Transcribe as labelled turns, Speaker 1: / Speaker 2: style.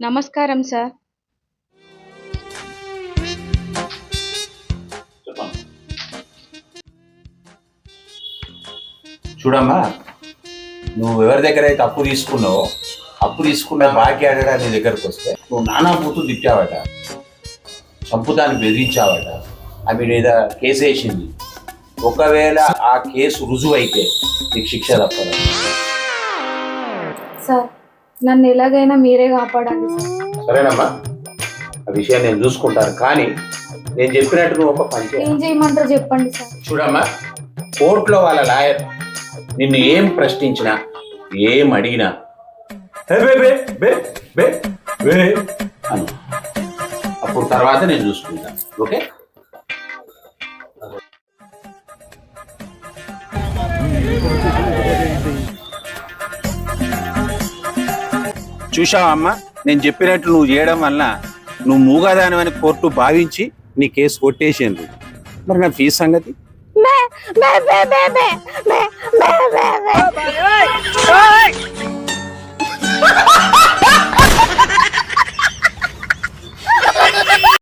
Speaker 1: నమస్కారం సార్.
Speaker 2: చూడమ్మా నువ్వు ఎవరి దగ్గర అయితే అప్పు తీసుకున్నావో అప్పు తీసుకున్న బాకీ ఆడడా నీ దగ్గరకు వస్తే నువ్వు నానా బూతులు తిట్టావట చంపుతాన్ని బెదిరించావట ఆమె మీద కేసు వేసింది. ఒకవేళ ఆ కేసు రుజువు అయితే నీకు శిక్ష తప్పదు.
Speaker 1: నన్ను ఎలాగైనా మీరే కాపాడండి సార్.
Speaker 2: సరేనమ్మా. ఆ విషయాన్ని నేను చూసుకుంటాను కానీ నేను చెప్పినట్టు నువ్వు ఒక పని
Speaker 1: ఏం చేయమంటారో చెప్పండి సార్.
Speaker 2: చూడమ్మా కోర్టులో వాళ్ళ లాయర్ నిన్ను ఏం ప్రశ్నించినా ఏం అడిగినా. "హే బే బే బే బే. బే" అను. అప్పుడు తర్వాత నేను చూసుకుంటాను ఓకే? చూశావమ్మా నేను చెప్పినట్టు నువ్వు చేయడం వల్ల నువ్వు మూగదానమని కోర్టు భావించి నీ కేసు కొట్టేసిండ్రు. మరి నా ఫీజు సంగతి?
Speaker 3: మే మే మే మే మే